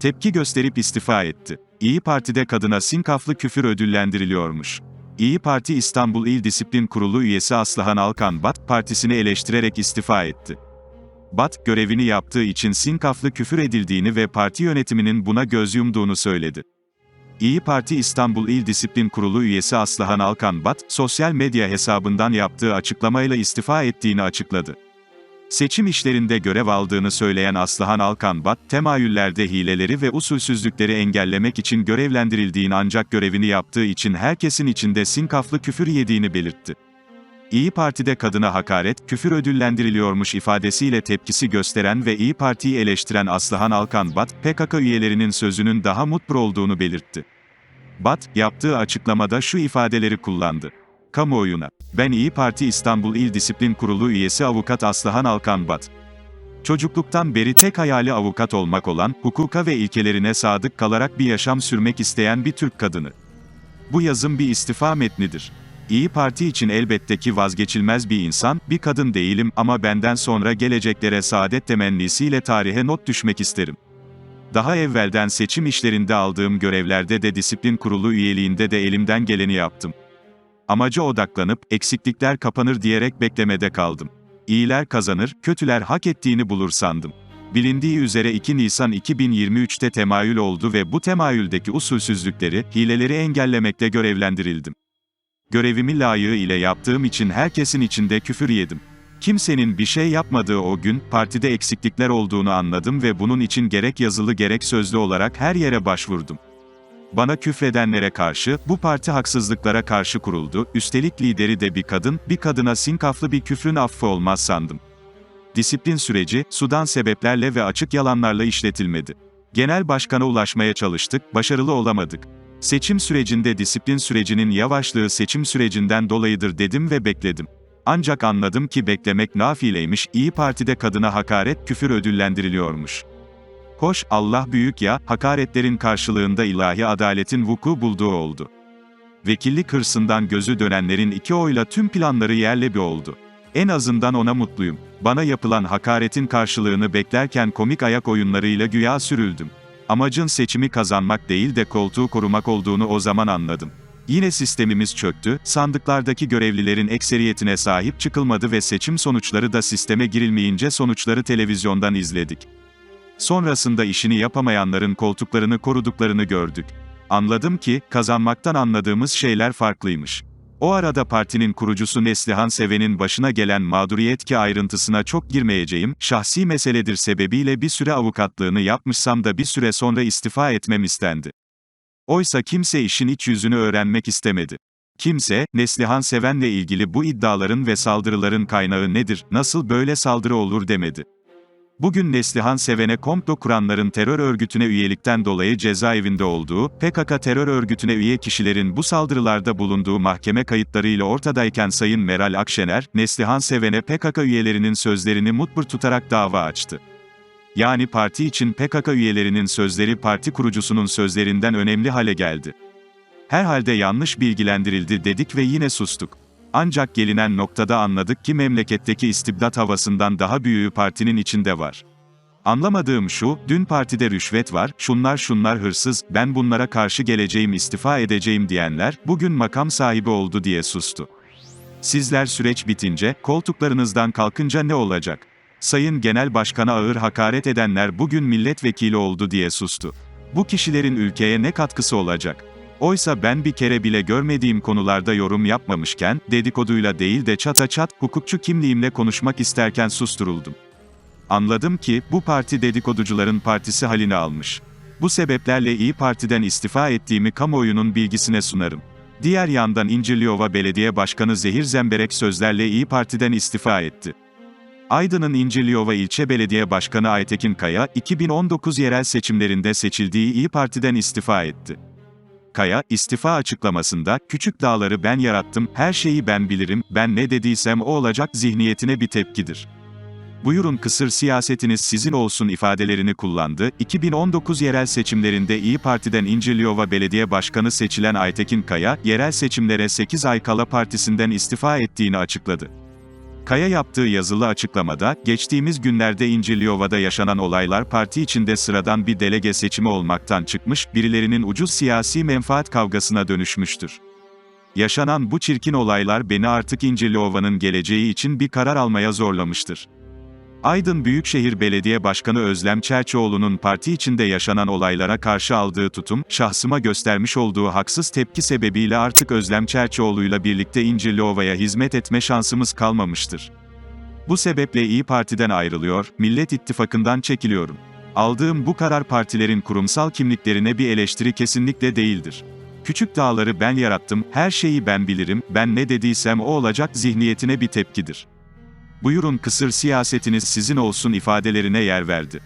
Tepki gösterip istifa etti. İyi Parti'de kadına sinkaflı küfür ödüllendiriliyormuş. İyi Parti İstanbul İl Disiplin Kurulu üyesi Aslıhan Alkan Bat, partisini eleştirerek istifa etti. Bat, görevini yaptığı için sinkaflı küfür edildiğini ve parti yönetiminin buna göz yumduğunu söyledi. İyi Parti İstanbul İl Disiplin Kurulu üyesi Aslıhan Alkan Bat, sosyal medya hesabından yaptığı açıklamayla istifa ettiğini açıkladı. Seçim işlerinde görev aldığını söyleyen Aslıhan Alkan Bat, temayüllerde hileleri ve usulsüzlükleri engellemek için görevlendirildiğini ancak görevini yaptığı için herkesin içinde sinkaflı küfür yediğini belirtti. İyi Parti'de kadına hakaret, küfür ödüllendiriliyormuş ifadesiyle tepkisi gösteren ve İyi Parti'yi eleştiren Aslıhan Alkan Bat, PKK üyelerinin sözünün daha mutlu olduğunu belirtti. Bat, yaptığı açıklamada şu ifadeleri kullandı. Kamuoyuna, ben İyi Parti İstanbul İl Disiplin Kurulu üyesi avukat Aslıhan Alkan Bat. Çocukluktan beri tek hayali avukat olmak olan, hukuka ve ilkelerine sadık kalarak bir yaşam sürmek isteyen bir Türk kadını. Bu yazım bir istifa metnidir. İyi Parti için elbette ki vazgeçilmez bir insan, bir kadın değilim ama benden sonra geleceklere saadet temennisiyle tarihe not düşmek isterim. Daha evvelden seçim işlerinde aldığım görevlerde de disiplin kurulu üyeliğinde de elimden geleni yaptım. Amaca odaklanıp, eksiklikler kapanır diyerek beklemede kaldım. İyiler kazanır, kötüler hak ettiğini bulur sandım. Bilindiği üzere 2 Nisan 2023'te temayül oldu ve bu temayüldeki usulsüzlükleri, hileleri engellemekle görevlendirildim. Görevimi layığı ile yaptığım için herkesin içinde küfür yedim. Kimsenin bir şey yapmadığı o gün, partide eksiklikler olduğunu anladım ve bunun için gerek yazılı gerek sözlü olarak her yere başvurdum. Bana küfredenlere karşı, bu parti haksızlıklara karşı kuruldu, üstelik lideri de bir kadın, bir kadına sinkaflı bir küfrün affı olmaz sandım. Disiplin süreci, sudan sebeplerle ve açık yalanlarla işletilmedi. Genel başkana ulaşmaya çalıştık, başarılı olamadık. Seçim sürecinde disiplin sürecinin yavaşlığı seçim sürecinden dolayıdır dedim ve bekledim. Ancak anladım ki beklemek nafileymiş, İyi Parti'de kadına hakaret, küfür ödüllendiriliyormuş. Hoş, Allah büyük ya, hakaretlerin karşılığında ilahi adaletin vuku bulduğu oldu. Vekillik hırsından gözü dönenlerin iki oyla tüm planları yerle bir oldu. En azından ona mutluyum. Bana yapılan hakaretin karşılığını beklerken komik ayak oyunlarıyla güya sürüldüm. Amacın seçimi kazanmak değil de koltuğu korumak olduğunu o zaman anladım. Yine sistemimiz çöktü, sandıklardaki görevlilerin ekseriyetine sahip çıkılmadı ve seçim sonuçları da sisteme girilmeyince sonuçları televizyondan izledik. Sonrasında işini yapamayanların koltuklarını koruduklarını gördük. Anladım ki, kazanmaktan anladığımız şeyler farklıymış. O arada partinin kurucusu Neslihan Seven'in başına gelen mağduriyet ki ayrıntısına çok girmeyeceğim, şahsi meseledir sebebiyle bir süre avukatlığını yapmışsam da bir süre sonra istifa etmem istendi. Oysa kimse işin iç yüzünü öğrenmek istemedi. Kimse, Neslihan Seven'le ilgili bu iddiaların ve saldırıların kaynağı nedir, nasıl böyle saldırı olur demedi. Bugün Neslihan Seven'e komplo kuranların terör örgütüne üyelikten dolayı cezaevinde olduğu, PKK terör örgütüne üye kişilerin bu saldırılarda bulunduğu mahkeme kayıtlarıyla ortadayken Sayın Meral Akşener, Neslihan Seven'e PKK üyelerinin sözlerini mutbur tutarak dava açtı. Yani parti için PKK üyelerinin sözleri parti kurucusunun sözlerinden önemli hale geldi. Herhalde yanlış bilgilendirildi dedik ve yine sustuk. Ancak gelinen noktada anladık ki memleketteki istibdat havasından daha büyüğü partinin içinde var. Anlamadığım şu, dün partide rüşvet var, şunlar şunlar hırsız, ben bunlara karşı geleceğim istifa edeceğim diyenler, bugün makam sahibi oldu diye sustu. Sizler süreç bitince, koltuklarınızdan kalkınca ne olacak? Sayın Genel Başkan'a ağır hakaret edenler bugün milletvekili oldu diye sustu. Bu kişilerin ülkeye ne katkısı olacak? Oysa ben bir kere bile görmediğim konularda yorum yapmamışken, dedikoduyla değil de çata çat, hukukçu kimliğimle konuşmak isterken susturuldum. Anladım ki, bu parti dedikoducuların partisi halini almış. Bu sebeplerle İyi Parti'den istifa ettiğimi kamuoyunun bilgisine sunarım. Diğer yandan İncirliova Belediye Başkanı Zehir Zemberek sözlerle İyi Parti'den istifa etti. Aydın'ın İncirliova İlçe Belediye Başkanı Aytekin Kaya, 2019 yerel seçimlerinde seçildiği İyi Parti'den istifa etti. Kaya, istifa açıklamasında, küçük dağları ben yarattım, her şeyi ben bilirim, ben ne dediysem o olacak zihniyetine bir tepkidir. Buyurun kısır siyasetiniz sizin olsun ifadelerini kullandı. 2019 yerel seçimlerinde İyi Parti'den İncirliova Belediye Başkanı seçilen Aytekin Kaya, yerel seçimlere 8 ay kala partisinden istifa ettiğini açıkladı. Kaya yaptığı yazılı açıklamada, geçtiğimiz günlerde İncirliova'da yaşanan olaylar parti içinde sıradan bir delege seçimi olmaktan çıkmış, birilerinin ucuz siyasi menfaat kavgasına dönüşmüştür. Yaşanan bu çirkin olaylar beni artık İncirliova'nın geleceği için bir karar almaya zorlamıştır. Aydın Büyükşehir Belediye Başkanı Özlem Çerçioğlu'nun parti içinde yaşanan olaylara karşı aldığı tutum, şahsıma göstermiş olduğu haksız tepki sebebiyle artık Özlem Çerçioğlu'yla birlikte İncirliova'ya hizmet etme şansımız kalmamıştır. Bu sebeple İyi Parti'den ayrılıyor, Millet İttifakı'ndan çekiliyorum. Aldığım bu karar partilerin kurumsal kimliklerine bir eleştiri kesinlikle değildir. Küçük dağları ben yarattım, her şeyi ben bilirim, ben ne dediysem o olacak zihniyetine bir tepkidir. Buyurun kısır siyasetiniz sizin olsun ifadelerine yer verdi.